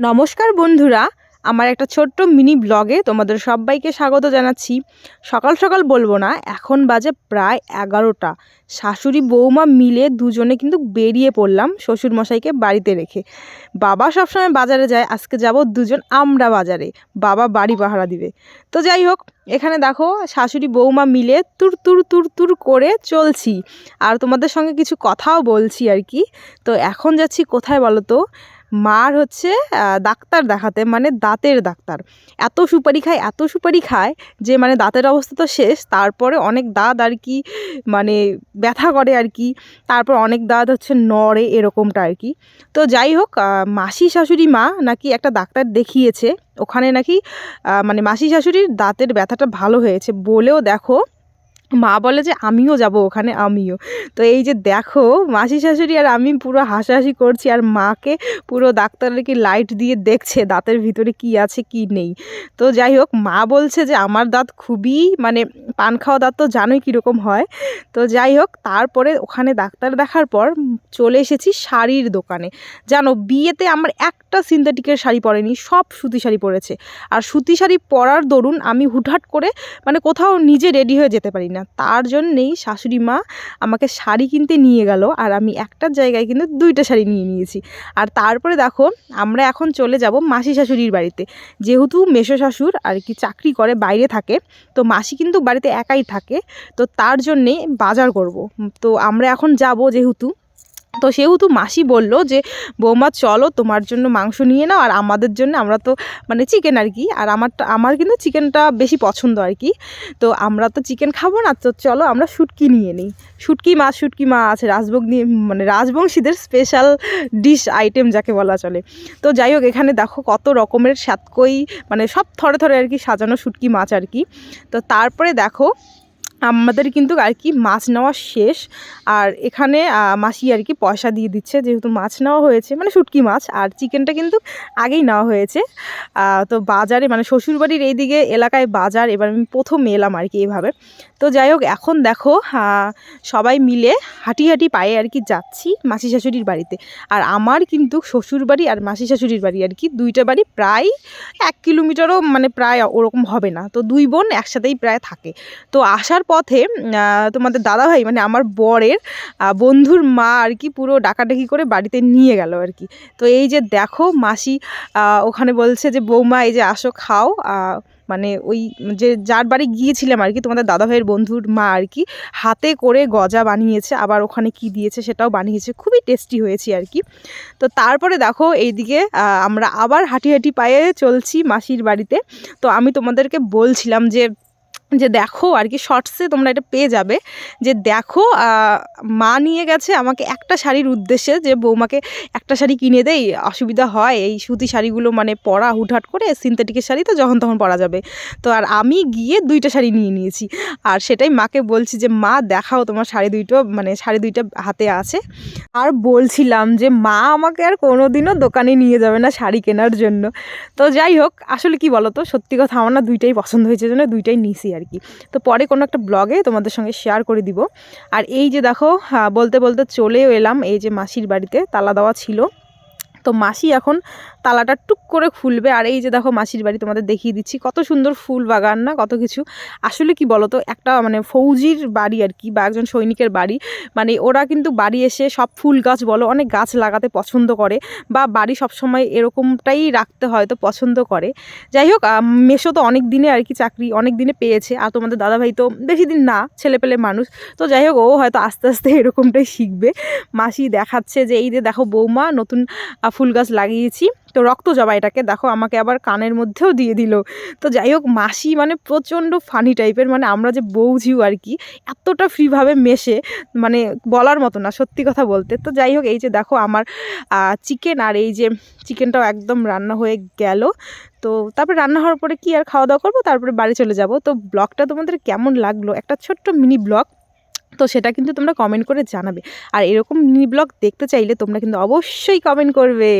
নমস্কার বন্ধুরা, আমার একটা ছোট্ট মিনি ব্লগে তোমাদের সবাইকে স্বাগত জানাচ্ছি। সকাল সকাল বলব না, এখন বাজে প্রায় এগারোটা। শাশুড়ি বৌমা মিলে দুজনে কিন্তু বেরিয়ে পড়লাম শ্বশুর মশাইকে বাড়িতে রেখে। বাবা সবসময় বাজারে যায়, আজকে যাব দুজন আমরা বাজারে। বাবা বাড়ি পাহারা দিবে। তো যাই হোক, এখানে দেখো শাশুড়ি বৌমা মিলে তুর তুর তুর তুর করে চলছি। আর তোমাদের সঙ্গে কিছু কথাও বলছি আর কি। তো এখন যাচ্ছি কোথায় বলো তো? মার হচ্ছে ডাক্তার দেখাতে মানে দাঁতের ডাক্তার। এত সুপারি খায়, এত সুপারি খায় যে মানে দাঁতের অবস্থা তো শেষ, তারপরে অনেক দাঁত আর কি মানে ব্যথা করে আর কি, তারপর অনেক দাঁত হচ্ছে নড়ে এরকমটা আর কি। তো যাই হোক মাসি শাশুড়ি মা নাকি একটা ডাক্তার দেখিয়েছে, ওখানে নাকি মানে মাসি শাশুড়ির দাঁতের ব্যথাটা ভালো হয়েছে বলেও দেখো মা বলে যে, আমিও যাব ওখানে, আমিও। তো এই যে দেখো, মাসি শাশুড়ি আর আমি পুরো হাসাহাসি করছি আর মাকে পুরো ডাক্তারের কি লাইট দিয়ে দেখছে, দাঁতের ভিতরে কি আছে, কি নেই। তো যাই হোক, মা বলছে যে, আমার দাঁত খুবই মানে পান খাওয়া দাঁত তো জানোই কীরকম হয়। তো যাই হোক, তারপরে ওখানে ডাক্তার দেখার পর চলে এসেছি শাড়ির দোকানে। জানো, বিয়েতে আমার একটা সিনথেটিকের শাড়ি পরেনি, সব সুতি শাড়ি পরেছে। আর সুতি শাড়ি পরার দরুন আমি হুটহাট করে মানে কোথাও নিজে রেডি হয়ে যেতে পারি না। তার জন্যেই শাশুড়ি মা আমাকে শাড়ি কিনতে নিয়ে গেল আর আমি একটার জায়গায় কিন্তু দুইটা শাড়ি নিয়ে নিয়েছি। আর তারপরে দেখো, আমরা এখন চলে যাব মাসি শাশুড়ির বাড়িতে। যেহেতু মেষো শাশুর আর কি চাকরি করে, বাইরে থাকে, তো মাসি কিন্তু বাড়িতে একাই থাকে। তো তার জন্যেই বাজার করব। তো আমরা এখন যাব যেহেতু তো সেহেতু মাসি বলল যে, বৌমা, চলো তোমার জন্য মাংস নিয়ে নাও, আর আমাদের জন্য আমরা তো মানে চিকেন আর কি, আর আমারটা, আমার কিন্তু চিকেনটা বেশি পছন্দ আর কি। তো আমরা তো চিকেন খাব না, তো চলো আমরা শুটকি নিয়ে নিই। শুটকি মাছ শুটকি মাছ নিয়ে মানে রাজবংশীদের স্পেশাল ডিশ আইটেম যাকে বলা চলে। তো যাই হোক, এখানে দেখো কত রকমের সাতকই মানে সব থরে থরে আর কি সাজানো শুটকি মাছ আর কি। তো তারপরে দেখো আমাদের কিন্তু আর কি মাছ নেওয়া শেষ। আর এখানে মাসি আর কি পয়সা দিয়ে দিচ্ছে, যেহেতু মাছ নেওয়া হয়েছে মানে শুটকি মাছ, আর চিকেনটা কিন্তু আগেই নেওয়া হয়েছে। তো বাজারে মানে শ্বশুরবাড়ির এইদিকে এলাকায় বাজার, এবার আমি প্রথম এলাম আর কি এভাবে। তো যাই হোক, এখন দেখো সবাই মিলে হাঁটি হাঁটি পায়ে আর কি যাচ্ছি মাসি শাশুড়ির বাড়িতে। আর আমার কিন্তু শ্বশুরবাড়ি আর মাসি শাশুড়ির বাড়ি আর কি, দুইটা বাড়ি প্রায় এক কিলোমিটারও মানে প্রায় ওরকম হবে না। তো দুই বোন একসাথেই প্রায় থাকে। তো আসার পথে তোমাদের দাদাভাই মানে আমার বরের বন্ধুর মা আর কি পুরো ডাকাডাকি করে বাড়িতে নিয়ে গেল আর কি। তো এই যে দেখো মাসি ওখানে বলছে যে, বৌমা, এই যে আসো, খাও। মানে ওই যে যার বাড়ি গিয়েছিলাম আর কি, তোমাদের দাদাভাইয়ের বন্ধুর মা আর কি, হাতে করে গজা বানিয়েছে, আবার ওখানে কি দিয়েছে সেটাও বানিয়েছে, খুবই টেস্টি হয়েছে আর কি। তো তারপরে দেখো এইদিকে আমরা আবার হাঁটি হাঁটি পায়ে চলছি মাসির বাড়িতে। তো আমি তোমাদেরকে বলছিলাম যে যে দেখো আর কি শর্টসে তোমরা এটা পেয়ে যাবে। যে দেখো মা নিয়ে গেছে আমাকে একটা শাড়ির উদ্দেশ্যে যে বৌমাকে একটা শাড়ি কিনে দেই, অসুবিধা হয়। এই সুতি শাড়িগুলো মানে পরা হুটহাট করে সিনথেটিকের শাড়ি তো যখন তখন পরা যাবে। তো আর আমি গিয়ে দুইটা শাড়ি নিয়ে নিয়েছি। আর সেটাই মাকে বলছি যে, মা, দেখাও তোমার শাড়ি দুইটো মানে শাড়ি দুইটা হাতে আছে। আর বলছিলাম যে, মা, আমাকে আর কোনোদিনও দোকানে নিয়ে যাবে না শাড়ি কেনার জন্য। তো যাই হোক, আসলে কি বলো তো সত্যি কথা, আমার না দুইটাই পছন্দ হয়েছে জন্য দুইটাই নিছি আর কি তো পরে কোনো একটা ব্লগে তোমাদের সঙ্গে শেয়ার করে দিব। আর এই যে দেখো বলতে বলতে চলেও এলাম এই যে মাসির বাড়িতে, তালা দেওয়া ছিল। তো মাসি এখন তালাটা টুক করে খুলবে। আর এই যে দেখো মাসির বাড়ি তোমাদের দেখিয়ে দিচ্ছি। কত সুন্দর ফুল বাগান না, কত কিছু। আসলে কি বলো তো একটা মানে ফৌজির বাড়ি আর কি, বা একজন সৈনিকের বাড়ি। মানে ওরা কিন্তু বাড়ি এসে সব ফুল গাছ বলো, অনেক গাছ লাগাতে পছন্দ করে, বা বাড়ি সবসময় এরকমটাই রাখতে হয়তো পছন্দ করে। যাই হোক মেশো তো অনেক দিনে আর কি চাকরি অনেক দিনে পেয়েছে। আর তোমাদের দাদাভাই তো বেশি দিন না ছেলে পেলে মানুষ। তো যাই হোক, ও হয়তো আস্তে আস্তে এরকমটাই শিখবে। মাসি দেখাচ্ছে যে, এই যে দেখো বৌমা, নতুন ফুল গাছ লাগিয়েছি। তো রক্ত জবা এটাকে, দেখো, আমাকে আবার কানের মধ্যেও দিয়ে দিল। তো যাই হোক, মাসি মানে প্রচণ্ড ফানি টাইপের মানে আমরা যে বৌঝিও আর কি, এতটা ফ্রিভাবে মেশে মানে বলার মতো না, সত্যি কথা বলতে। তো যাই হোক, এই যে দেখো আমার চিকেন আর এই যে চিকেনটাও একদম রান্না হয়ে গেল। তো তারপরে রান্না হওয়ার পরে কি আর খাওয়া দাওয়া করব? তারপরে বাড়ি চলে যাব। তো ব্লগটা তোমাদের কেমন লাগল? একটা ছোট্ট মিনি ব্লগ তো সেটা কিন্তু তোমরা কমেন্ট করে জানাবে। আর এরকম নিউ ব্লগ দেখতে চাইলে তোমরা কিন্তু অবশ্যই কমেন্ট করবে।